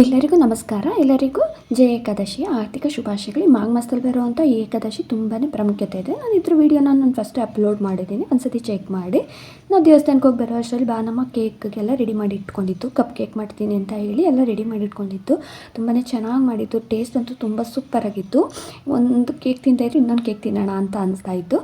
ಎಲ್ಲರಿಗೂ ನಮಸ್ಕಾರ. ಎಲ್ಲರಿಗೂ ಜಯ ಏಕಾದಶಿ. ಆರ್ಥಿಕ ಶುಭಾಶಯಗಳು. ಮಾಘ ಮಾಸದಲ್ಲಿ ಬರುವಂಥ ಈ ಏಕಾದಶಿ ತುಂಬಾ ಪ್ರಾಮುಖ್ಯತೆ ಇದೆ. ನಾನು ಇದ್ರ ವಿಡಿಯೋ ನಾನು ಫಸ್ಟ್ ಅಪ್ಲೋಡ್ ಮಾಡಿದ್ದೀನಿ. ಒಂದ್ಸತಿ ಚೆಕ್ ಮಾಡಿ. ನಾವು ದೇವಸ್ಥಾನಕ್ಕೆ ಹೋಗಿ ಬರೋ ಅಷ್ಟರಲ್ಲಿ ಬಾನಮ್ಮ ಕೇಕ್ಗೆಲ್ಲ ರೆಡಿ ಮಾಡಿ ಇಟ್ಕೊಂಡಿತ್ತು ಕಪ್ ಕೇಕ್ ಮಾಡ್ತೀನಿ ಅಂತ ಹೇಳಿ ಎಲ್ಲ ರೆಡಿ ಮಾಡಿ ಇಟ್ಕೊಂಡಿತ್ತು ತುಂಬಾ ಚೆನ್ನಾಗಿ ಮಾಡಿತ್ತು ಟೇಸ್ಟ್ ಅಂತೂ ತುಂಬ ಸೂಪರಾಗಿತ್ತು ಒಂದು ಕೇಕ್ ತಿಂತಾಯಿದ್ರೆ ಇನ್ನೊಂದು ಕೇಕ್ ತಿನ್ನೋಣ ಅಂತ ಅನಿಸ್ತಾ ಇತ್ತು.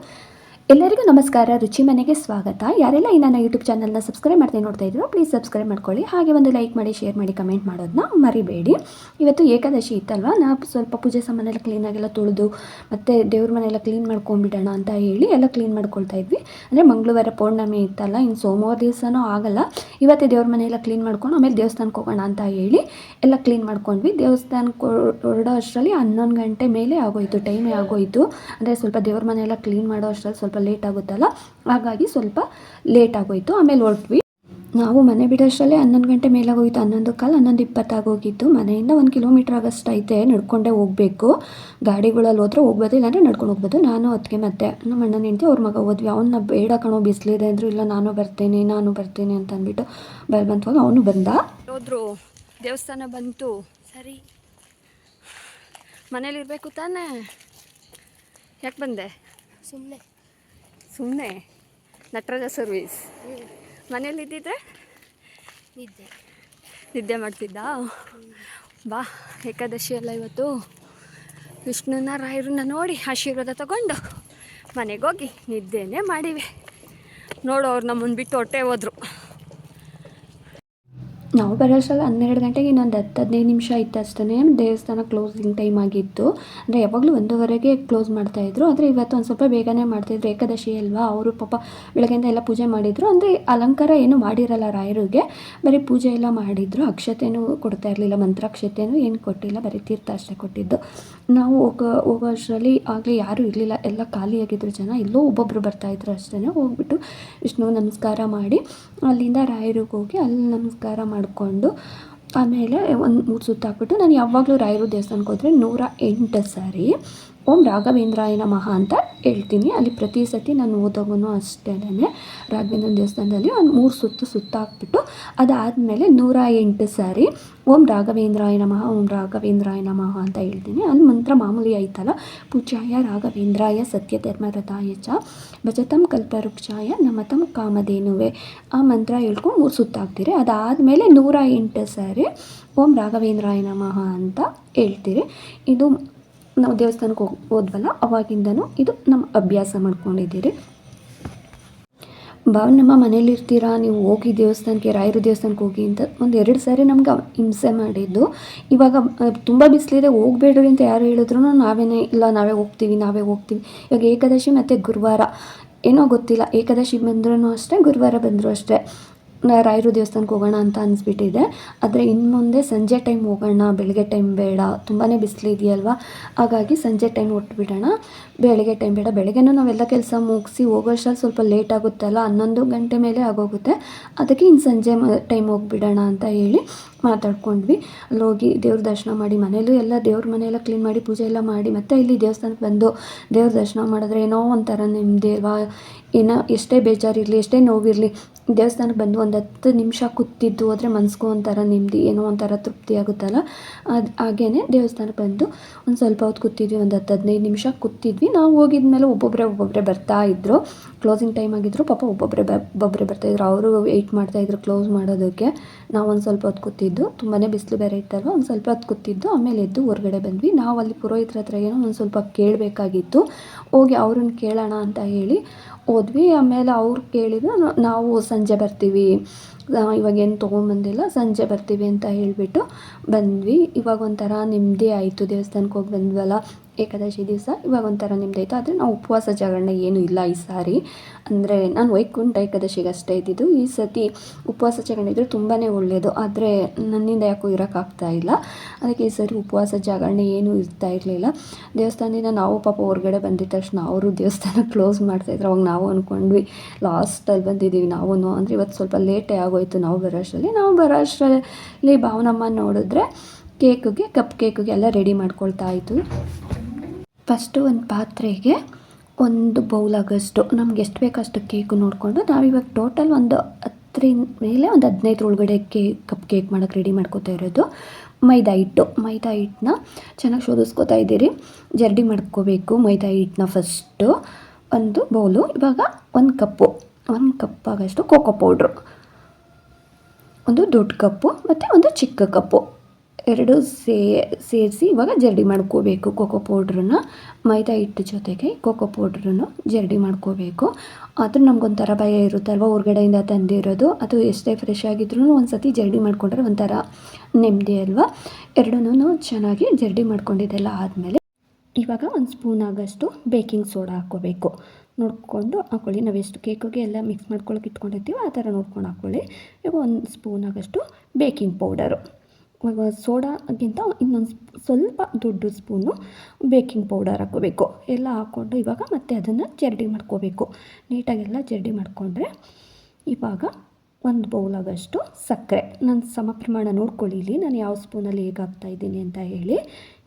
ಎಲ್ಲರಿಗೂ ನಮಸ್ಕಾರ, ರುಚಿ ಮನೆಗೆ ಸ್ವಾಗತ. ಯಾರೆಲ್ಲ ಈ ನನ್ನ ಯೂಟ್ಯೂಬ್ ಚಾನಲ್ನ ಸಬ್ಸ್ಕ್ರೈಬ್ ಮಾಡ್ತೀನಿ ನೋಡ್ತಾ ಇದ್ರು ಪ್ಲೀಸ್ ಸಬ್ಸ್ಕ್ರೈಬ್ ಮಾಡ್ಕೊಳ್ಳಿ. ಹಾಗೆ ಒಂದು ಲೈಕ್ ಮಾಡಿ ಶೇರ್ ಮಾಡಿ ಕಮೆಂಟ್ ಮಾಡೋದನ್ನ ಮರಿಬೇಡಿ. ಇವತ್ತು ಏಕಾದಶಿ ಇತ್ತಲ್ವ? ನಾ ಸ್ವಲ್ಪ ಪೂಜೆ ಸಾಮಾನೆಲ್ಲ ಕ್ಲೀನಾಗೆಲ್ಲ ತೊಳೆದು, ಮತ್ತು ದೇವ್ರ ಮನೆಯೆಲ್ಲ ಕ್ಲೀನ್ ಮಾಡ್ಕೊಂಬಿಡೋಣ ಅಂತ ಹೇಳಿ ಎಲ್ಲ ಕ್ಲೀನ್ ಮಾಡ್ಕೊಳ್ತಾ ಇದ್ವಿ. ಅಂದರೆ ಮಂಗಳವಾರ ಪೌರ್ಣಮಿ ಇತ್ತಲ್ಲ ಇನ್ನು ಸೋಮವಾರ ದಿವಸನೂ ಆಗಲ್ಲ. ಇವತ್ತೇ ದೇವ್ರ ಮನೆಯೆಲ್ಲ ಕ್ಲೀನ್ ಮಾಡ್ಕೊಂಡು, ಆಮೇಲೆ ದೇವಸ್ಥಾನಕ್ಕೆ ಹೋಗೋಣ ಅಂತ ಹೇಳಿ ಎಲ್ಲ ಕ್ಲೀನ್ ಮಾಡ್ಕೊಂಡ್ವಿ. ದೇವಸ್ಥಾನಕ್ಕೆ ಹೊರಡೋ ಅಷ್ಟರಲ್ಲಿ ಹನ್ನೊಂದು ಗಂಟೆ ಮೇಲೆ ಆಗೋಯಿತು ಟೈಮೇ ಆಗೋಯಿತು. ಅಂದರೆ ಸ್ವಲ್ಪ ದೇವ್ರ ಮನೆಯೆಲ್ಲ ಕ್ಲೀನ್ ಮಾಡೋ ಅಷ್ಟರಲ್ಲಿ ಸ್ವಲ್ಪ ಲೇಟ್ ಆಗುತ್ತಲ್ಲ? ಹಾಗಾಗಿ ಸ್ವಲ್ಪ ಲೇಟ್ ಆಗೋಯ್ತು. ಆಮೇಲೆ ಹೊರಟ್ವಿ. ನಾವು ಮನೆ ಬಿಡೋಷ್ಟರಲ್ಲೇ ಹನ್ನೊಂದು ಗಂಟೆ ಮೇಲಾಗೋಗಿತ್ತು ಹನ್ನೊಂದು ಕಾಲು ಹನ್ನೊಂದು ಇಪ್ಪತ್ತಾಗೋಗಿತ್ತು ಮನೆಯಿಂದ ಒಂದು ಕಿಲೋಮೀಟ್ರ್ ಆಗಷ್ಟು ಐತೆ ನಡ್ಕೊಂಡೇ ಹೋಗಬೇಕು. ಗಾಡಿಗಳಲ್ಲಿ ಹೋದ್ರೆ ಹೋಗ್ಬೋದು ಇಲ್ಲಾಂದರೆ ನಡ್ಕೊಂಡು ಹೋಗ್ಬೋದು. ನಾನು ಅದಕ್ಕೆ ಮತ್ತೆ ನಮ್ಮ ಅಣ್ಣನ ಹೆಂಡತಿ ಅವ್ರ ಮಗ ಹೋದ್ವಿ. ಅವನ್ನ ಬೇಡ ಕಣೋ ಬಿಸಿಲಿದೆ ಅಂದರು ಇಲ್ಲ ನಾನು ಬರ್ತೇನೆ ನಾನು ಬರ್ತೇನೆ ಅಂತ ಅಂದ್ಬಿಟ್ಟು ಬಂತು ಅವನು ಬಂದ. ಹೋದ್ರು. ದೇವಸ್ಥಾನ ಬಂತು. ಸರಿ. ಮನೇಲಿರಬೇಕು ತಾನೇ? ಯಾಕೆ ಬಂದೆ? ಸುಮ್ಮನೆ ಸುಮ್ಮನೆ ನಟರಾಜ ಸರ್ವಿಸ್ ಮನೇಲಿ ಇದ್ದಿದ್ರೆ ನಿದ್ದೆ ನಿದ್ದೆ ಮಾಡ್ತಿದ್ದ? ಬಾ ಏಕಾದಶಿ ಅಲ್ಲ ಇವತ್ತು. ವಿಷ್ಣುನ ರಾಯರನ್ನ ನೋಡಿ ಆಶೀರ್ವಾದ ತಗೊಂಡು ಮನೆಗೋಗಿ ಹೋಗಿ ನಿದ್ದೆನೇ ಮಾಡಿವೆ. ನೋಡು ಅವ್ರು ನಮ್ಮನ್ನು ಬಿಟ್ಟು ಹೊಟ್ಟೆ ಹೋದ್ರು. ನಾವು ಬರೋಷ್ಟರಲ್ಲಿ ಹನ್ನೆರಡು ಗಂಟೆಗೆ ಇನ್ನೊಂದು ಹತ್ತು, ಹದಿನೈದು ನಿಮಿಷ ಇತ್ತು ಅಷ್ಟೇ ದೇವಸ್ಥಾನ ಕ್ಲೋಸಿಂಗ್ ಟೈಮ್ ಆಗಿತ್ತು. ಅಂದರೆ ಯಾವಾಗಲೂ ಒಂದೂವರೆಗೆ ಕ್ಲೋಸ್ ಮಾಡ್ತಾಯಿದ್ರು ಆದರೆ ಇವತ್ತು ಒಂದು ಸ್ವಲ್ಪ ಬೇಗನೆ ಮಾಡ್ತಾಯಿದ್ರು ಏಕಾದಶಿ ಅಲ್ವಾ? ಅವರು ಪಾಪ ಬೆಳಗ್ಗೆಯಿಂದ ಎಲ್ಲ ಪೂಜೆ ಮಾಡಿದರು. ಅಂದರೆ ಅಲಂಕಾರ ಏನೂ ಮಾಡಿರಲ್ಲ ರಾಯರಿಗೆ. ಬರೀ ಪೂಜೆ ಎಲ್ಲ ಮಾಡಿದರು. ಅಕ್ಷತೆನೂ ಕೊಡ್ತಾ ಇರಲಿಲ್ಲ. ಮಂತ್ರಾಕ್ಷತೆನೂ ಏನು ಕೊಟ್ಟಿಲ್ಲ. ಬರೀ ತೀರ್ಥ ಅಷ್ಟೇ ಕೊಟ್ಟಿದ್ದು. ನಾವು ಹೋಗೋ ಹೋಗೋ ಅಷ್ಟರಲ್ಲಿ ಆಗಲೇ ಯಾರೂ ಇರಲಿಲ್ಲ. ಎಲ್ಲ ಖಾಲಿಯಾಗಿದ್ರು ಜನ. ಎಲ್ಲೋ ಒಬ್ಬೊಬ್ಬರು ಬರ್ತಾಯಿದ್ರು ಅಷ್ಟೇ ಹೋಗ್ಬಿಟ್ಟು ವಿಷ್ಣು ನಮಸ್ಕಾರ ಮಾಡಿ ಅಲ್ಲಿಂದ ರಾಯರಿಗೆ ಹೋಗಿ ಅಲ್ಲಿ ನಮಸ್ಕಾರ ಮಾಡಿಕೊಂಡು ಆಮೇಲೆ ಒಂದು ಮೂರು ಸುತ್ತು ಹಾಕ್ಬಿಟ್ಟು ನಾನು ಯಾವಾಗಲೂ ರಾಯರು ದೇವಸ್ಥಾನಕ್ಕೆ ಹೋದರೆ ನೂರ ಎಂಟು ಸಾರಿ ಓಂ ರಾಘವೇಂದ್ರಾಯ ನಮಃ ಅಂತ ಹೇಳ್ತೀನಿ. ಅಲ್ಲಿ ಪ್ರತಿ ಸತಿ ನಾನು ಓದೋಗೂ ಅಷ್ಟೇ ರಾಘವೇಂದ್ರ ದೇವಸ್ಥಾನದಲ್ಲಿ ಒಂದು ಮೂರು ಸುತ್ತು ಸುತ್ತಾಕ್ಬಿಟ್ಟು ಅದಾದಮೇಲೆ ನೂರ ಎಂಟು ಸಾರಿ ಓಂ ರಾಘವೇಂದ್ರಾಯ ನಮಃ, ಓಂ ರಾಘವೇಂದ್ರಾಯ ನಮಃ ಅಂತ ಹೇಳ್ತೀನಿ. ಅಲ್ಲಿ ಮಂತ್ರ ಮಾಮೂಲಿ ಆಯ್ತಲ್ಲ? ಪೂಜಾಯ ರಾಘವೇಂದ್ರಾಯ ಸತ್ಯಧರ್ಮರಥಾಯ ಚ ಭಜತಂ ಕಲ್ಪವೃಕ್ಷಾಯ ನಮತಂ ಕಾಮಧೇನುವೆ. ಆ ಮಂತ್ರ ಹೇಳ್ಕೊಂಡು ಮೂರು ಸುತ್ತಾಕ್ತೀರಿ. ಅದಾದಮೇಲೆ ನೂರ ಎಂಟು ಸಾರಿ ಓಂ ರಾಘವೇಂದ್ರಾಯ ನಮಃ ಅಂತ ಹೇಳ್ತೀರಿ. ಇದು ನಾವು ದೇವಸ್ಥಾನಕ್ಕೆ ಹೋಗಿ, ಹೋದ್ವಲ್ಲ, ಅವಾಗಿಂದನೂ ಇದು ನಮ್ಮ ಅಭ್ಯಾಸ ಮಾಡ್ಕೊಂಡಿದ್ದೀರಿ. ಬಾ, ನಮ್ಮ ಮನೇಲಿ ಇರ್ತೀರಾ? ನೀವು ಹೋಗಿ ದೇವಸ್ಥಾನಕ್ಕೆ, ರಾಯರು ದೇವಸ್ಥಾನಕ್ಕೆ ಹೋಗಿ ಅಂತ ಒಂದು ಎರಡು ಸಾರಿ ನಮ್ಗೆ ಹಿಂಸೆ ಮಾಡಿದ್ದು. ಇವಾಗ ತುಂಬ ಬಿಸಿಲಿದೆ, ಹೋಗಬೇಡ್ರಿ ಅಂತ ಯಾರು ಹೇಳಿದ್ರು ನಾವೇನೇ ಇಲ್ಲ, ನಾವೇ ಹೋಗ್ತೀವಿ ನಾವೇ ಹೋಗ್ತೀವಿ. ಇವಾಗ ಏಕಾದಶಿ ಮತ್ತು ಗುರುವಾರ. ಏನೋ ಗೊತ್ತಿಲ್ಲ, ಏಕಾದಶಿ ಬಂದ್ರೂ ಅಷ್ಟೇ, ಗುರುವಾರ ಬಂದರೂ ಅಷ್ಟೇ. ರಾಯರು ದೇವಸ್ಥಾನಕ್ಕೆ ಹೋಗೋಣ ಅಂತ ಅನಿಸ್ಬಿಟ್ಟಿದೆ. ಆದರೆ ಇನ್ನು ಮುಂದೆ ಸಂಜೆ ಟೈಮ್ ಹೋಗೋಣ, ಬೆಳಗ್ಗೆ ಟೈಮ್ ಬೇಡ ತುಂಬಾ ಬಿಸಿಲಿದೆಯಲ್ವಾ ಹಾಗಾಗಿ ಸಂಜೆ ಟೈಮ್ ಬಿಡೋಣ ಬೆಳಗ್ಗೆ ಟೈಮ್ ಬೇಡ. ಬೆಳಗ್ಗೆನೂ ನಾವೆಲ್ಲ ಕೆಲಸ ಮುಗಿಸಿ ಹೋಗೋಷ್ಟರಲ್ಲಿ ಸ್ವಲ್ಪ ಲೇಟ್ ಆಗುತ್ತಲ್ಲ, ಹನ್ನೊಂದು ಗಂಟೆ ಮೇಲೆ ಆಗೋಗುತ್ತೆ. ಅದಕ್ಕೆ ಇನ್ನು ಸಂಜೆ ಟೈಮ್ ಹೋಗಿಬಿಡೋಣ ಅಂತ ಹೇಳಿ ಮಾತಾಡ್ಕೊಂಡ್ವಿ. ಅಲ್ಲಿ ಹೋಗಿ ದೇವ್ರ ದರ್ಶನ ಮಾಡಿ ಮನೇಲೂ ಎಲ್ಲ ದೇವ್ರ ಮನೆಯೆಲ್ಲ ಕ್ಲೀನ್ ಮಾಡಿ, ಪೂಜೆ ಎಲ್ಲ ಮಾಡಿ, ಮತ್ತೆ ಇಲ್ಲಿ ದೇವಸ್ಥಾನಕ್ಕೆ ಬಂದು ದೇವ್ರ ದರ್ಶನ ಮಾಡಿದ್ರೆ ಏನೋ ಒಂಥರ ನೆಮ್ಮದಿ ಅಲ್ವಾ? ಏನೋ ಎಷ್ಟೇ ಬೇಜಾರಿರಲಿ, ಎಷ್ಟೇ ನೋವಿರಲಿ, ದೇವಸ್ಥಾನಕ್ಕೆ ಬಂದು ಒಂದು ಹತ್ತು ನಿಮಿಷ ಕೂತಿದ್ದು ಹೋದರೆ ಮನ್ಸಿಗೂ ಒಂಥರ ನೆಮ್ಮದಿ, ಏನೋ ಒಂಥರ ತೃಪ್ತಿ ಆಗುತ್ತಲ್ಲ ಅದು ಹಾಗೇ ದೇವಸ್ಥಾನಕ್ಕೆ ಬಂದು ಒಂದು ಸ್ವಲ್ಪ ಹೊತ್ತು ಕೂತಿದ್ವಿ, ಒಂದು ಹತ್ತು ಹದಿನೈದು ನಿಮಿಷ ಕೂತಿದ್ವಿ. ನಾವು ಹೋಗಿದ್ಮೇಲೆ ಒಬ್ಬೊಬ್ಬರೇ ಒಬ್ಬೊಬ್ಬರೇ ಬರ್ತಾ ಇದ್ದರು ಕ್ಲೋಸಿಂಗ್ ಟೈಮ್ ಆಗಿದ್ರು ಪಾಪ ಒಬ್ಬೊಬ್ಬರೇ ಒಬ್ಬೊಬ್ಬರೇ ಬರ್ತಾಯಿದ್ರು ಅವರು ವೆಯ್ಟ್ ಮಾಡ್ತಾಯಿದ್ರು ಕ್ಲೋಸ್ ಮಾಡೋದಕ್ಕೆ. ನಾವು ಒಂದು ಸ್ವಲ್ಪ ಹೊತ್ತು ಕೂತಿದ್ದು ತುಂಬಾ ಬಿಸಿಲು ಬೇರೆ ಇತ್ತಲ್ವ? ಒಂದು ಸ್ವಲ್ಪ ಹೊತ್ತು ಕೂತಿದ್ದು ಆಮೇಲೆ ಎದ್ದು ಹೊರಗಡೆ ಬಂದ್ವಿ. ನಾವು ಅಲ್ಲಿ ಪುರೋಹಿತರ ಹತ್ರ ಏನೋ ಒಂದು ಸ್ವಲ್ಪ ಕೇಳಬೇಕಾಗಿತ್ತು. ಹೋಗಿ ಅವ್ರನ್ನ ಕೇಳೋಣ ಅಂತ ಹೇಳಿ ಹೋದ್ವಿ. ಆಮೇಲೆ ಅವ್ರು ಕೇಳಿದ್ರು ನಾವು ಸಂಜೆ ಬರ್ತೀವಿ. ಇವಾಗ ಏನು ತೊಗೊಂಬಂದಿಲ್ಲ ಸಂಜೆ ಬರ್ತೀವಿ ಅಂತ ಹೇಳಿಬಿಟ್ಟು ಬಂದ್ವಿ. ಇವಾಗ ಒಂಥರ ನೆಮ್ಮದಿ ಆಯಿತು. ದೇವಸ್ಥಾನಕ್ಕೆ ಹೋಗಿ ಬಂದ್ವಲ್ಲ ಏಕಾದಶಿ ದಿವಸ, ಇವಾಗ ಒಂಥರ ನೆಮ್ಮದಿ ಆಯಿತು. ಆದರೆ ನಾವು ಉಪವಾಸ ಜಾಗರಣೆ ಏನೂ ಇಲ್ಲ ಈ ಸಾರಿ. ಅಂದರೆ ನಾನು ವೈಕುಂಠ ಏಕಾದಶಿಗೆ ಅಷ್ಟೇ ಇದ್ದಿದ್ದು. ಈ ಸತಿ ಉಪವಾಸ ಇದ್ದರೆ ತುಂಬಾ ಒಳ್ಳೆಯದು ಆದರೆ ನನ್ನಿಂದ ಯಾಕೋ ಇರೋಕ್ಕಾಗ್ತಾ ಇಲ್ಲ. ಅದಕ್ಕೆ ಈ ಸರಿ ಉಪವಾಸ ಜಾಗರಣೆ ಏನೂ ಇರ್ತಾ ಇರಲಿಲ್ಲ. ದೇವಸ್ಥಾನದಿಂದ ನಾವು ಪಾಪ ಹೊರಗಡೆ ಬಂದಿದ್ದ ತಕ್ಷಣ ಅವರು ದೇವಸ್ಥಾನ ಕ್ಲೋಸ್ ಮಾಡ್ತಾಯಿದ್ರು ಅವಾಗ ನಾವು ಅಂದ್ಕೊಂಡ್ವಿ ಲಾಸ್ಟಲ್ಲಿ ಬಂದಿದ್ದೀವಿ ನಾವು ಅಂದರೆ ಇವತ್ತು ಸ್ವಲ್ಪ ಲೇಟೇ ಆಗೋಯ್ತು ನಾವು ಬರೋ ಅಷ್ಟರಲ್ಲಿ. ನಾವು ಬರೋ ಅಷ್ಟರಲ್ಲಿ ಭಾವನಮ್ಮ ನೋಡಿದ್ರೆ ಕೇಕಿಗೆ ಕಪ್ ಕೇಕಿಗೆ ಎಲ್ಲ ರೆಡಿ ಮಾಡ್ಕೊಳ್ತಾ ಇತ್ತು ಫಸ್ಟು ಒಂದು ಪಾತ್ರೆಗೆ ಒಂದು ಬೌಲ್ ಆಗೋಷ್ಟು, ನಮ್ಗೆ ಎಷ್ಟು ಬೇಕಷ್ಟು ಕೇಕು ನೋಡಿಕೊಂಡು ನಾವಿವಾಗ ಟೋಟಲ್ ಒಂದು ಹತ್ತರಿಂದ ಹತ್ತರ ಮೇಲೆ ಒಂದು ಹದಿನೈದರ ಒಳಗಡೆ ಕೇಕ್ ಕಪ್ ಕೇಕ್ ಮಾಡೋಕ್ಕೆ ರೆಡಿ ಮಾಡ್ಕೋತಾ ಇರೋದು. ಮೈದಾ ಹಿಟ್ಟು, ಮೈದಾ ಹಿಟ್ಟನ್ನ ಚೆನ್ನಾಗಿ ಶೋಧಿಸ್ಕೋತಾ ಇದ್ದೀರಿ. ಜರಡಿ ಮಾಡ್ಕೋಬೇಕು ಮೈದಾ ಹಿಟ್ಟನ್ನ ಫಸ್ಟು ಒಂದು ಬೌಲು ಇವಾಗ ಒಂದು ಕಪ್ಪು ಒಂದು ಕಪ್ ಆಗೋಷ್ಟು ಕೋಕೋ ಪೌಡ್ರು ಒಂದು ದೊಡ್ಡ ಕಪ್ಪು ಮತ್ತು ಒಂದು ಚಿಕ್ಕ ಕಪ್ಪು ಎರಡು ಸೇ, ಸೇರಿಸಿ ಇವಾಗ ಜರಡಿ ಮಾಡ್ಕೋಬೇಕು ಕೋಕೋ ಪೌಡ್ರನ್ನ. ಮೈದಾ ಹಿಟ್ಟು ಜೊತೆಗೆ ಕೋಕೋ ಪೌಡ್ರನ್ನು ಜರಡಿ ಮಾಡ್ಕೋಬೇಕು. ಆದರೂ ನಮಗೊಂಥರ ಭಯ ಇರುತ್ತಲ್ವ ಹೊರ್ಗಡೆಯಿಂದ ತಂದಿರೋದು? ಅದು ಎಷ್ಟೇ ಫ್ರೆಶ್ ಆಗಿದ್ರೂ ಒಂದು ಸತಿ ಜರಡಿ ಮಾಡಿಕೊಂಡ್ರೆ ಒಂಥರ ನೆಮ್ಮದಿ ಅಲ್ವಾ? ಎರಡನ್ನೂ ಚೆನ್ನಾಗಿ ಜರಡಿ ಮಾಡ್ಕೊಂಡಿದ್ದೆಲ್ಲ ಆದಮೇಲೆ ಇವಾಗ ಒಂದು ಸ್ಪೂನ್ ಆಗೋಷ್ಟು ಬೇಕಿಂಗ್ ಸೋಡಾ ಹಾಕ್ಕೋಬೇಕು. ನೋಡಿಕೊಂಡು ಹಾಕ್ಕೊಳ್ಳಿ ನಾವು ಎಷ್ಟು ಕೇಕಿಗೆ ಎಲ್ಲ ಮಿಕ್ಸ್ ಮಾಡ್ಕೊಳಕ್ಕೆ ಇಟ್ಕೊಂಡಿರ್ತೀವೋ ಆ ಥರ ನೋಡ್ಕೊಂಡು ಹಾಕ್ಕೊಳ್ಳಿ ಇವಾಗ ಒಂದು ಸ್ಪೂನ್ ಆಗೋಷ್ಟು ಬೇಕಿಂಗ್ ಪೌಡರು. ಸೋಡಾಗಿಂತ ಇನ್ನೊಂದು ಸ್ವಲ್ಪ ದೊಡ್ಡ ಸ್ಪೂನು ಬೇಕಿಂಗ್ ಪೌಡರ್ ಹಾಕ್ಕೋಬೇಕು ಎಲ್ಲ ಹಾಕ್ಕೊಂಡು ಇವಾಗ ಮತ್ತೆ ಅದನ್ನು ಜರಡಿ ಮಾಡ್ಕೋಬೇಕು. ನೀಟಾಗೆಲ್ಲ ಜರಡಿ ಮಾಡಿಕೊಂಡ್ರೆ ಇವಾಗ ಒಂದು ಬೌಲಾಗಷ್ಟು ಸಕ್ಕರೆ. ನಾನು ಸಮ ಪ್ರಮಾಣ ನೋಡ್ಕೊಳ್ಳಿ ನಾನು ಯಾವ ಸ್ಪೂನಲ್ಲಿ ಹೇಗೆ ಹಾಕ್ತಾ ಇದ್ದೀನಿ ಅಂತ ಹೇಳಿ.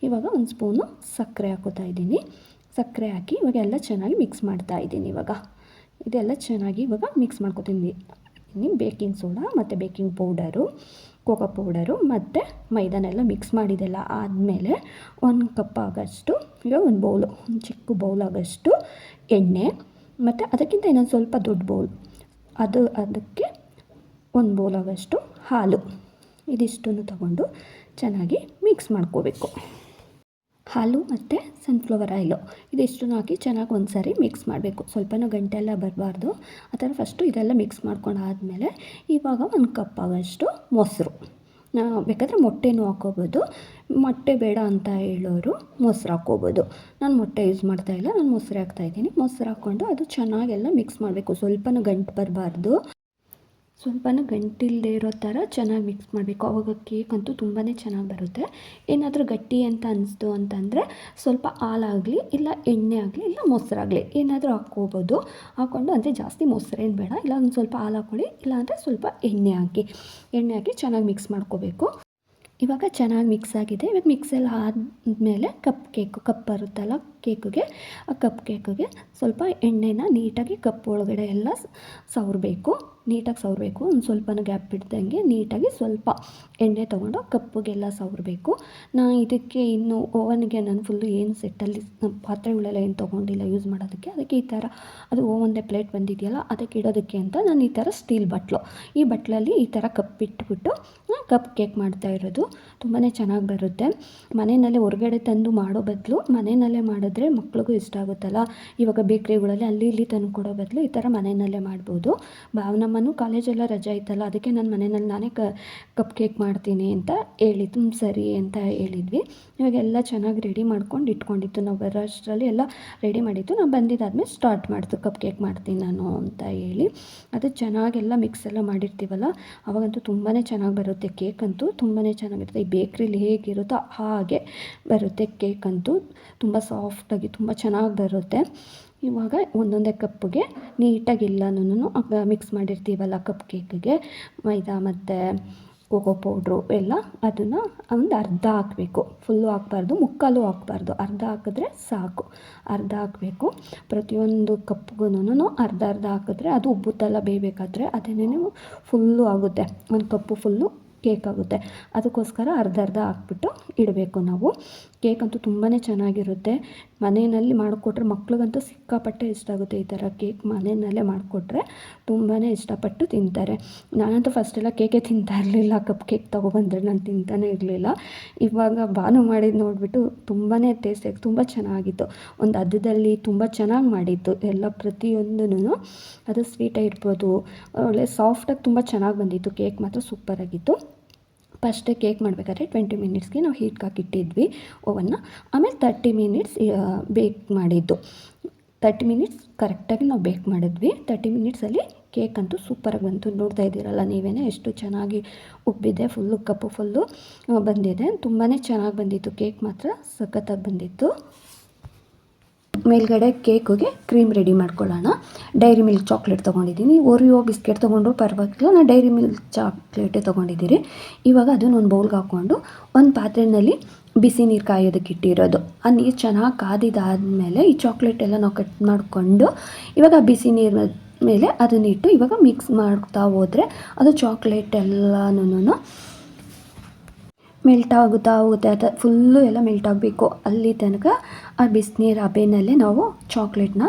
ಇವಾಗ ಒಂದು ಸ್ಪೂನು ಸಕ್ಕರೆ ಹಾಕೋತಾ ಇದ್ದೀನಿ. ಸಕ್ಕರೆ ಹಾಕಿ ಇವಾಗ ಎಲ್ಲ ಚೆನ್ನಾಗಿ ಮಿಕ್ಸ್ ಮಾಡ್ತಾ ಇದ್ದೀನಿ ಇವಾಗ. ಇದೆಲ್ಲ ಚೆನ್ನಾಗಿ ಇವಾಗ ಮಿಕ್ಸ್ ಮಾಡ್ಕೊತೀನಿ. ಬೇಕಿಂಗ್ ಸೋಡಾ ಮತ್ತು ಬೇಕಿಂಗ್ ಪೌಡರು. ಕೋಕೋ ಪೌಡರು ಮತ್ತು ಮೈದಾನೆಲ್ಲ ಮಿಕ್ಸ್ ಮಾಡಿದೆಲ್ಲ ಆದಮೇಲೆ ಒಂದು ಕಪ್ ಆಗೋಷ್ಟು ಈಗ ಒಂದು ಬೌಲು ಒಂದು ಚಿಕ್ಕ ಬೌಲ್ ಆಗೋಷ್ಟು ಎಣ್ಣೆ ಮತ್ತು ಅದಕ್ಕಿಂತ ಇನ್ನೊಂದು ಸ್ವಲ್ಪ ದೊಡ್ಡ ಬೌಲ್ ಅದು ಅದಕ್ಕೆ ಒಂದು ಬೌಲ್ ಆಗಷ್ಟು ಹಾಲು. ಇದಿಷ್ಟನ್ನು ತಗೊಂಡು ಚೆನ್ನಾಗಿ ಮಿಕ್ಸ್ ಮಾಡ್ಕೋಬೇಕು. ಹಾಲು ಮತ್ತು ಸನ್ಫ್ಲವರ್ ಆಯಿಲು ಇದಿಷ್ಟು ಹಾಕಿ ಚೆನ್ನಾಗಿ ಒಂದು ಸಾರಿ ಮಿಕ್ಸ್ ಮಾಡಬೇಕು. ಸ್ವಲ್ಪನೂ ಗಂಟೆ ಎಲ್ಲ ಬರಬಾರ್ದು. ಆ ಥರ ಫಸ್ಟು ಇದೆಲ್ಲ ಮಿಕ್ಸ್ ಮಾಡ್ಕೊಂಡು ಆದಮೇಲೆ ಇವಾಗ ಒಂದು ಕಪ್ ಆಗೋಷ್ಟು ಮೊಸರು. ಬೇಕಾದರೆ ಮೊಟ್ಟೆನೂ ಹಾಕೋಬೋದು ಮೊಟ್ಟೆ ಬೇಡ ಅಂತ ಹೇಳೋರು ಮೊಸರು ಹಾಕ್ಕೋಬೋದು. ನಾನು ಮೊಟ್ಟೆ ಯೂಸ್ ಮಾಡ್ತಾಯಿಲ್ಲ ನಾನು ಮೊಸರು ಹಾಕ್ತಾಯಿದ್ದೀನಿ ಮೊಸರು ಹಾಕ್ಕೊಂಡು ಅದು ಚೆನ್ನಾಗೆಲ್ಲ ಮಿಕ್ಸ್ ಮಾಡಬೇಕು. ಸ್ವಲ್ಪನೂ ಗಂಟು ಬರಬಾರ್ದು. ಸ್ವಲ್ಪನೂ ಗಂಟಿಲ್ಲದೆ ಇರೋ ಥರ ಚೆನ್ನಾಗಿ ಮಿಕ್ಸ್ ಮಾಡಬೇಕು. ಅವಾಗ ಕೇಕ್ ಅಂತೂ ತುಂಬಾ ಚೆನ್ನಾಗಿ ಬರುತ್ತೆ. ಏನಾದರೂ ಗಟ್ಟಿ ಅಂತ ಅನಿಸ್ತು ಅಂತಂದರೆ ಸ್ವಲ್ಪ ಹಾಲಾಗಲಿ ಇಲ್ಲ ಎಣ್ಣೆ ಆಗಲಿ ಇಲ್ಲ ಮೊಸರಾಗಲಿ ಏನಾದರೂ ಹಾಕ್ಕೋಬೋದು. ಹಾಕ್ಕೊಂಡು ಅಂದರೆ ಜಾಸ್ತಿ ಮೊಸರೇನು ಬೇಡ. ಇಲ್ಲ ಒಂದು ಸ್ವಲ್ಪ ಹಾಲು ಹಾಕ್ಕೊಳ್ಳಿ. ಇಲ್ಲ ಅಂದರೆ ಸ್ವಲ್ಪ ಎಣ್ಣೆ ಹಾಕಿ. ಎಣ್ಣೆ ಹಾಕಿ ಚೆನ್ನಾಗಿ ಮಿಕ್ಸ್ ಮಾಡ್ಕೋಬೇಕು. ಇವಾಗ ಚೆನ್ನಾಗಿ ಮಿಕ್ಸ್ ಆಗಿದೆ. ಇವಾಗ ಮಿಕ್ಸಲ್ಲಿ ಆದಮೇಲೆ ಕಪ್ ಕೇಕು ಕಪ್ ಬರುತ್ತಲ್ಲ ಕೇಕಿಗೆ ಆ ಕಪ್ ಕೇಕಿಗೆ ಸ್ವಲ್ಪ ಎಣ್ಣೆನ ನೀಟಾಗಿ ಕಪ್ ಒಳಗಡೆ ಎಲ್ಲ ಸವರಬೇಕು. ನೀಟಾಗಿ ಸವರಬೇಕು. ಒಂದು ಸ್ವಲ್ಪನೂ ಗ್ಯಾಪ್ ಬಿಡ್ದಂಗೆ ನೀಟಾಗಿ ಸ್ವಲ್ಪ ಎಣ್ಣೆ ತೊಗೊಂಡು ಕಪ್ಪುಗೆಲ್ಲ ಸವರಬೇಕು. ನಾ ಇದಕ್ಕೆ ಇನ್ನು ಓವನ್ಗೆ ನಾನು ಫುಲ್ಲು ಏನು ಸೆಟ್ಟಲ್ಲಿ ಪಾತ್ರೆಗಳೆಲ್ಲ ಏನು ತೊಗೊಂಡಿಲ್ಲ ಯೂಸ್ ಮಾಡೋದಕ್ಕೆ. ಅದಕ್ಕೆ ಈ ಥರ ಅದು ಓವನ್ದೇ ಪ್ಲೇಟ್ ಬಂದಿದೆಯಲ್ಲ ಅದಕ್ಕೆ ಇಡೋದಕ್ಕೆ ಅಂತ ನಾನು ಈ ಥರ ಸ್ಟೀಲ್ ಬಟ್ಲು. ಈ ಬಟ್ಲಲ್ಲಿ ಈ ಥರ ಕಪ್ ಇಟ್ಬಿಟ್ಟು ಕಪ್ ಕೇಕ್ ಮಾಡ್ತಾ ಇರೋದು. ತುಂಬಾ ಚೆನ್ನಾಗಿ ಬರುತ್ತೆ. ಮನೆಯಲ್ಲೇ ಹೊರಗಡೆ ತಂದು ಮಾಡೋ ಬದಲು ಮನೆಯಲ್ಲೇ ಮಾಡಿದ್ರೆ ಮಕ್ಳಿಗೂ ಇಷ್ಟ ಆಗುತ್ತಲ್ಲ. ಇವಾಗ ಬೇಕ್ರಿಗಳಲ್ಲಿ ಅಲ್ಲಿ ಇಲ್ಲಿ ತಂದು ಕೊಡೋ ಬದಲು ಈ ಥರ ಮನೆಯಲ್ಲೇ ಮಾಡ್ಬೋದು. ಭಾವನಮ್ಮನೂ ಕಾಲೇಜೆಲ್ಲ ರಜೆ ಆಯ್ತಲ್ಲ, ಅದಕ್ಕೆ ನಾನು ಮನೆಯಲ್ಲಿ ನಾನೇ ಕಪ್ ಕೇಕ್ ಮಾಡ್ತೀನಿ ಅಂತ ಹೇಳಿದ್ದು. ತುಂಬ ಸರಿ ಅಂತ ಹೇಳಿದ್ವಿ. ಇವಾಗ ಎಲ್ಲ ಚೆನ್ನಾಗಿ ರೆಡಿ ಮಾಡ್ಕೊಂಡು ಇಟ್ಕೊಂಡಿತ್ತು. ನಾವು ಬರೋ ಅಷ್ಟರಲ್ಲಿ ಎಲ್ಲ ರೆಡಿ ಮಾಡಿತ್ತು ನಾವು ಬಂದಿದ್ದಾದ್ಮೇಲೆ ಸ್ಟಾರ್ಟ್ ಮಾಡ್ತು ಕಪ್ ಕೇಕ್ ಮಾಡ್ತೀನಿ ನಾನು ಅಂತ ಹೇಳಿ. ಅದು ಚೆನ್ನಾಗೆಲ್ಲ ಮಿಕ್ಸ್ ಎಲ್ಲ ಮಾಡಿರ್ತೀವಲ್ಲ, ಅವಾಗಂತೂ ತುಂಬಾ ಚೆನ್ನಾಗಿ ಬರುತ್ತೆ ಕೇಕ್ ಅಂತೂ. ತುಂಬಾ ಚೆನ್ನಾಗಿರುತ್ತೆ. ಈ ಬೇಕ್ರಿಲಿ ಹೇಗಿರುತ್ತೋ ಹಾಗೆ ಬರುತ್ತೆ ಕೇಕ್ ಅಂತೂ. ತುಂಬ ಸಾಫ್ಟಾಗಿ ತುಂಬ ಚೆನ್ನಾಗಿ ಬರುತ್ತೆ. ಇವಾಗ ಒಂದೊಂದೇ ಕಪ್ಪಿಗೆ ನೀಟಾಗಿ ಎಲ್ಲನೂ ಮಿಕ್ಸ್ ಮಾಡಿರ್ತೀವಲ್ಲ ಕಪ್ ಕೇಕಿಗೆ ಮೈದಾ ಮತ್ತು ಕೋಕೋ ಪೌಡ್ರು ಎಲ್ಲ, ಅದನ್ನು ಒಂದು ಅರ್ಧ ಹಾಕಬೇಕು. ಫುಲ್ಲು ಹಾಕ್ಬಾರ್ದು, ಮುಕ್ಕಾಲು ಹಾಕ್ಬಾರ್ದು. ಅರ್ಧ ಹಾಕಿದ್ರೆ ಸಾಕು. ಅರ್ಧ ಹಾಕಬೇಕು. ಪ್ರತಿಯೊಂದು ಕಪ್ಗೂ ಅರ್ಧ ಅರ್ಧ ಹಾಕಿದ್ರೆ ಅದು ಉಬ್ಬುತ್ತಲ್ಲ, ಬೇಯಬೇಕಾದ್ರೆ, ಅದೇನೇನು ಫುಲ್ಲು ಆಗುತ್ತೆ. ಒಂದು ಕಪ್ಪು ಫುಲ್ಲು ಕೇಕ್ ಆಗುತ್ತೆ ಅದಕ್ಕೋಸ್ಕರ ಅರ್ಧ ಅರ್ಧ ಹಾಕ್ಬಿಟ್ಟು ಇಡಬೇಕು ನಾವು. ಕೇಕ್ ಅಂತೂ ತುಂಬಾ ಚೆನ್ನಾಗಿರುತ್ತೆ. ಮನೆಯಲ್ಲಿ ಮಾಡಿಕೊಟ್ರೆ ಮಕ್ಳಿಗಂತೂ ಸಿಕ್ಕಾಪಟ್ಟೆ ಇಷ್ಟ ಆಗುತ್ತೆ ಈ ಥರ ಕೇಕ್ ಮನೆಯಲ್ಲೇ ಮಾಡಿಕೊಟ್ರೆ ತುಂಬಾ ಇಷ್ಟಪಟ್ಟು ತಿಂತಾರೆ. ನಾನಂತೂ ಫಸ್ಟೆಲ್ಲ ಕೇಕೆ ತಿಂತಾ ಇರಲಿಲ್ಲ. ಕಪ್ ಕೇಕ್ ತೊಗೊಬಂದರೆ ನಾನು ತಿಂತಾನೇ ಇರಲಿಲ್ಲ. ಇವಾಗ ಬಾನು ಮಾಡಿದ್ದು ನೋಡಿಬಿಟ್ಟು ತುಂಬಾ ಟೇಸ್ಟಿಯಾಗಿ ತುಂಬ ಚೆನ್ನಾಗಿತ್ತು. ಒಂದು ಅದ್ದದಲ್ಲಿ ತುಂಬ ಚೆನ್ನಾಗಿ ಮಾಡಿತ್ತು. ಎಲ್ಲ ಪ್ರತಿಯೊಂದೂ ಅದು ಸ್ವೀಟಾಗಿರ್ಬೋದು ಒಳ್ಳೆ ಸಾಫ್ಟಾಗಿ ತುಂಬ ಚೆನ್ನಾಗಿ ಬಂದಿತ್ತು. ಕೇಕ್ ಮಾತ್ರ ಸೂಪರಾಗಿತ್ತು ಫಸ್ಟೇ ಕೇಕ್ ಮಾಡಬೇಕಾದ್ರೆ ಟ್ವೆಂಟಿ ಮಿನಿಟ್ಸ್ಗೆ ನಾವು ಹೀಟ್ಗೆ ಹಾಕಿಟ್ಟಿದ್ವಿ ಓವನ್ನ. ಆಮೇಲೆ ತರ್ಟಿ ಮಿನಿಟ್ಸ್ ಬೇಕ್ ಮಾಡಿದ್ದು. ತರ್ಟಿ ಮಿನಿಟ್ಸ್ ಕರೆಕ್ಟಾಗಿ ನಾವು ಬೇಕ್ ಮಾಡಿದ್ವಿ. ತರ್ಟಿ ಮಿನಿಟ್ಸಲ್ಲಿ ಕೇಕ್ ಅಂತೂ ಸೂಪರಾಗಿ ಬಂತು. ನೋಡ್ತಾ ಇದ್ದೀರಲ್ಲ ನೀವೇ ಎಷ್ಟು ಚೆನ್ನಾಗಿ ಉಬ್ಬಿದೆ ಫುಲ್ಲು ಕಪ್ಪು ಫುಲ್ಲು ಬಂದಿದೆ. ತುಂಬಾ ಚೆನ್ನಾಗಿ ಬಂದಿತ್ತು. ಕೇಕ್ ಮಾತ್ರ ಸಖತ್ತಾಗಿ ಬಂದಿತ್ತು. ಮೇಲ್ಗಡೆ ಕೇಕಿಗೆ ಕ್ರೀಮ್ ರೆಡಿ ಮಾಡ್ಕೊಳ್ಳೋಣ. ಡೈರಿ ಮಿಲ್ಕ್ ಚಾಕ್ಲೇಟ್ ತೊಗೊಂಡಿದ್ದೀನಿ. ಓರಿಯೋ ಬಿಸ್ಕೆಟ್ ತೊಗೊಂಡ್ರು ಪರವಾಗಿಲ್ಲ. ನಾನು ಡೈರಿ ಮಿಲ್ಕ್ ಚಾಕ್ಲೇಟೇ ತೊಗೊಂಡಿದ್ದೀರಿ. ಇವಾಗ ಅದನ್ನ ಒಂದು ಬೌಲ್ಗೆ ಹಾಕ್ಕೊಂಡು ಒಂದು ಪಾತ್ರೆಯಲ್ಲಿ ಬಿಸಿ ನೀರು ಕಾಯೋದಕ್ಕೆ ಇಟ್ಟಿರೋದು. ಆ ನೀರು ಚೆನ್ನಾಗಿ ಕಾದಿದ್ದಾದಮೇಲೆ ಈ ಚಾಕ್ಲೇಟ್ ಎಲ್ಲ ನಾವು ಕಟ್ ಮಾಡಿಕೊಂಡು ಇವಾಗ ಬಿಸಿ ನೀರು ಮೇಲೆ ಅದನ್ನಿಟ್ಟು ಇವಾಗ ಮಿಕ್ಸ್ ಮಾಡ್ತಾ ಹೋದರೆ ಅದು ಚಾಕ್ಲೇಟ್ ಎಲ್ಲನೂ ಮೆಲ್ಟ್ ಆಗುತ್ತಾ ಹೋಗುತ್ತೆ. ಅದು ಫುಲ್ಲು ಎಲ್ಲ ಮೆಲ್ಟ್ ಆಗಬೇಕು. ಅಲ್ಲಿ ತನಕ ಆ ಬಿಸಿನೀರು ಹಬೆನಲ್ಲೇ ನಾವು ಚಾಕ್ಲೇಟ್ನ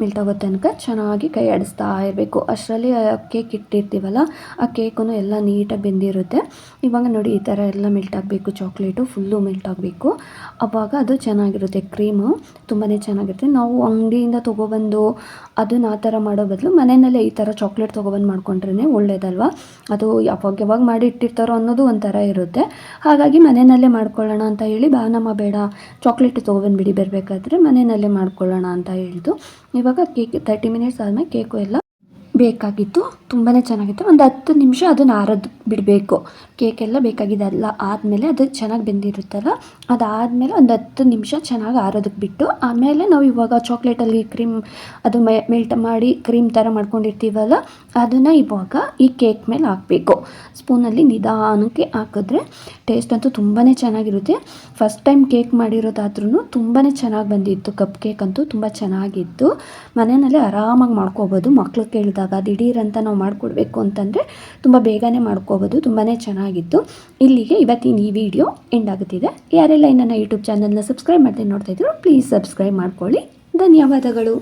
ಮೆಲ್ಟ್ ಆಗೋ ತನಕ ಚೆನ್ನಾಗಿ ಕೈ ಆಡಿಸ್ತಾ ಇರಬೇಕು. ಅಷ್ಟರಲ್ಲಿ ಕೇಕ್ ಇಟ್ಟಿರ್ತೀವಲ್ಲ, ಆ ಕೇಕು ಎಲ್ಲ ನೀಟಾಗಿ ಬೆಂದಿರುತ್ತೆ. ಇವಾಗ ನೋಡಿ, ಈ ಥರ ಎಲ್ಲ ಮೆಲ್ಟ್ ಆಗಬೇಕು. ಚಾಕ್ಲೇಟು ಫುಲ್ಲು ಮೆಲ್ಟ್ ಆಗಬೇಕು. ಆವಾಗ ಅದು ಚೆನ್ನಾಗಿರುತ್ತೆ. ಕ್ರೀಮು ತುಂಬಾ ಚೆನ್ನಾಗಿರುತ್ತೆ. ನಾವು ಅಂಗಡಿಯಿಂದ ತೊಗೊಬಂದು ಅದನ್ನ ಆ ಥರ ಮಾಡೋ ಬದಲು ಮನೆಯಲ್ಲೇ ಈ ಥರ ಚಾಕ್ಲೇಟ್ ತೊಗೊಬಂದು ಮಾಡ್ಕೊಂಡ್ರೇ ಒಳ್ಳೇದಲ್ವ? ಅದು ಯಾವಾಗ ಯಾವಾಗ ಮಾಡಿ ಇಟ್ಟಿರ್ತಾರೋ ಅನ್ನೋದು ಒಂಥರ ಇರುತ್ತೆ. ಹಾಗಾಗಿ ಮನೆಯಲ್ಲೇ ಮಾಡ್ಕೊಳ್ಳೋಣ ಅಂತ ಹೇಳಿ ಬಾನಮ್ಮ ಬೇಡ, ಚಾಕ್ಲೇಟ್ ತೊಗೊಬಂದ್ಬಿಡಿ, ಬರಬೇಕಾದ್ರೆ ಮನೆಯಲ್ಲೇ ಮಾಡ್ಕೊಳ್ಳೋಣ ಅಂತ ಹೇಳ್ದು ಇವಾಗ ಕೇಕ್ ತರ್ಟಿ ಮಿನಿಟ್ಸ್ ಆದಮೇಲೆ ಕೇಕು ಎಲ್ಲ ಬೇಕಾಗಿತ್ತು ತುಂಬಾ ಚೆನ್ನಾಗಿತ್ತು. ಒಂದು ಹತ್ತು ನಿಮಿಷ ಅದನ್ನು ಆರೋದು ಬಿಡಬೇಕು. ಕೇಕೆಲ್ಲ ಬೇಕಾಗಿದೆ ಅಲ್ಲ, ಆದಮೇಲೆ ಅದು ಚೆನ್ನಾಗಿ ಬೆಂದಿರುತ್ತಲ್ಲ, ಅದಾದಮೇಲೆ ಒಂದು ಹತ್ತು ನಿಮಿಷ ಚೆನ್ನಾಗಿ ಆರೋದಕ್ಕೆ ಬಿಟ್ಟು, ಆಮೇಲೆ ನಾವು ಇವಾಗ ಚಾಕ್ಲೇಟಲ್ಲಿ ಕ್ರೀಮ್ ಅದು ಮೆಲ್ಟ್ ಮಾಡಿ ಕ್ರೀಮ್ ಥರ ಮಾಡ್ಕೊಂಡಿರ್ತೀವಲ್ಲ, ಅದನ್ನು ಇವಾಗ ಈ ಕೇಕ್ ಮೇಲೆ ಹಾಕಬೇಕು. ಸ್ಪೂನಲ್ಲಿ ನಿಧಾನಕ್ಕೆ ಹಾಕಿದ್ರೆ ಟೇಸ್ಟ್ ಅಂತೂ ತುಂಬಾ ಚೆನ್ನಾಗಿರುತ್ತೆ. ಫಸ್ಟ್ ಟೈಮ್ ಕೇಕ್ ಮಾಡಿರೋದಾದ್ರೂ ತುಂಬಾ ಚೆನ್ನಾಗಿ ಬಂದಿತ್ತು. ಕಪ್ ಕೇಕ್ ಅಂತೂ ತುಂಬ ಚೆನ್ನಾಗಿತ್ತು. ಮನೆಯಲ್ಲೇ ಆರಾಮಾಗಿ ಮಾಡ್ಕೋಬೋದು ಮಕ್ಳು ಕೇಳಿದಾಗ. ದಿಢೀರ್ ಅಂತ ನಾವು ಮಾಡಿಕೊಡ್ಬೇಕು ಅಂತಂದರೆ ತುಂಬ ಬೇಗನೆ ಮಾಡ್ಕೋಬೋದು ತುಂಬಾ ಚೆನ್ನಾಗಿತ್ತು. ಇಲ್ಲಿಗೆ ಇವತ್ತಿನ ಈ ವಿಡಿಯೋ ಎಂಡ್ ಆಗುತ್ತಿದೆ. ಯಾರೆಲ್ಲ ನನ್ನ ಯೂಟ್ಯೂಬ್ ಚಾನಲ್ನ ಸಬ್ಸ್ಕ್ರೈಬ್ ಮಾಡ್ತೀನಿ ನೋಡ್ತಾ ಇದ್ರು ಪ್ಲೀಸ್ ಸಬ್ಸ್ಕ್ರೈಬ್ ಮಾಡ್ಕೊಳ್ಳಿ. ಧನ್ಯವಾದಗಳು.